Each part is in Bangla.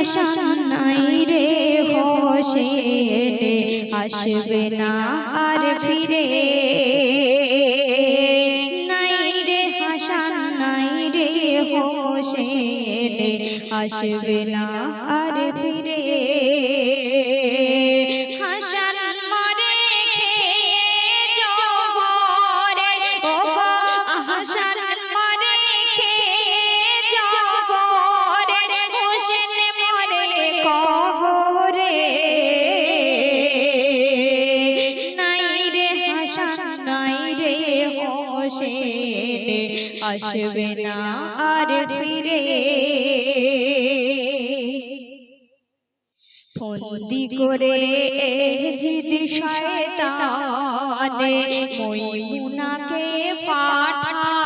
হাসান নাই রে হোসেন আসবে না আর ফিরে। নাই রে হাসান নাই রে হোসেন আসবে না আর ফিরে। আসবে না আর ফিরে। ফন্দি করে জিদ শয়তানে মইমুনাকে পাঠায়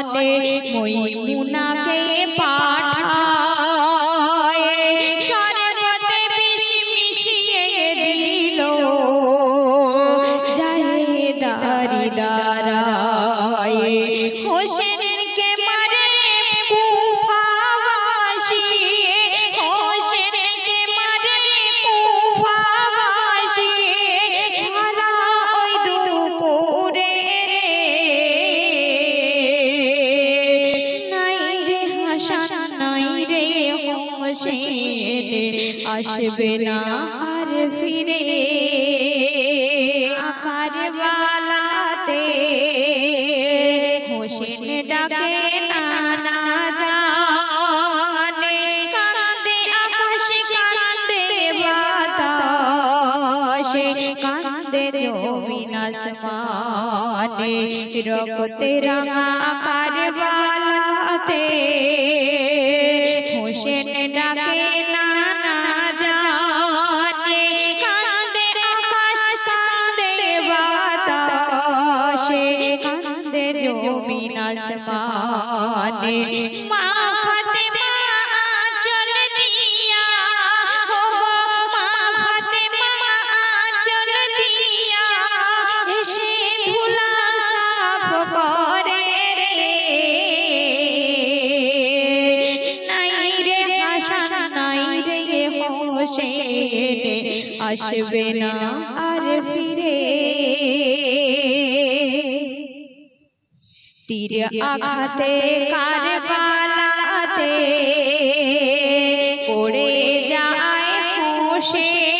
শয়তানে মইমুনাকে পাঠায়। শরবতে বিষ মিশিয়ে দিল। যায় দারি হোসেন আসবে না আর ফিরে রক্তে রাঙা কারবালাতে হোসেন ডাকে নানা জানে কান্দে আকাশ কান্দে বাতাসে হোসেন আসবে না আর ফিরে। তীর আঘাতে কারবালাতে পড়ে যায় হোসেন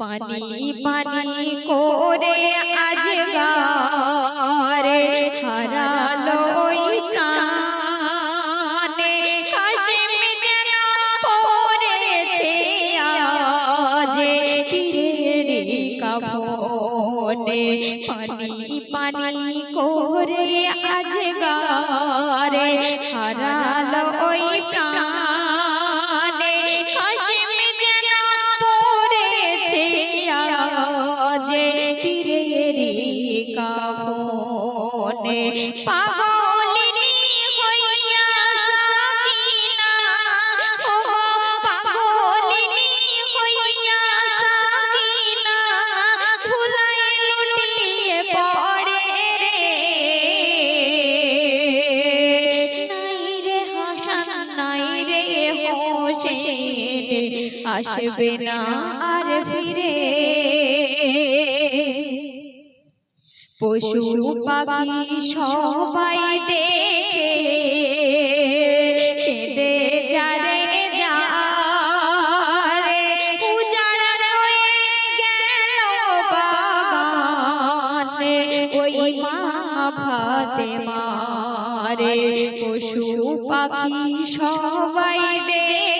পানি পানি করে আজ গারে হারালো ওই প্রাণে। কাশিম যেন পড়েছে আজ। তীরের কাফনে পানি পানি করে আজ গারে হারালো ওই প্রাণে। আসবে না আর ফিরে। পশু পাখি সবাই দেখে কেঁদে যারে যারে। উজাড় গেল বাগান ওই মা পশু পাখি সবাই দেখে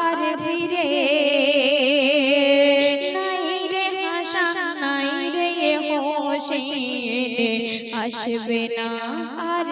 আসবে না আর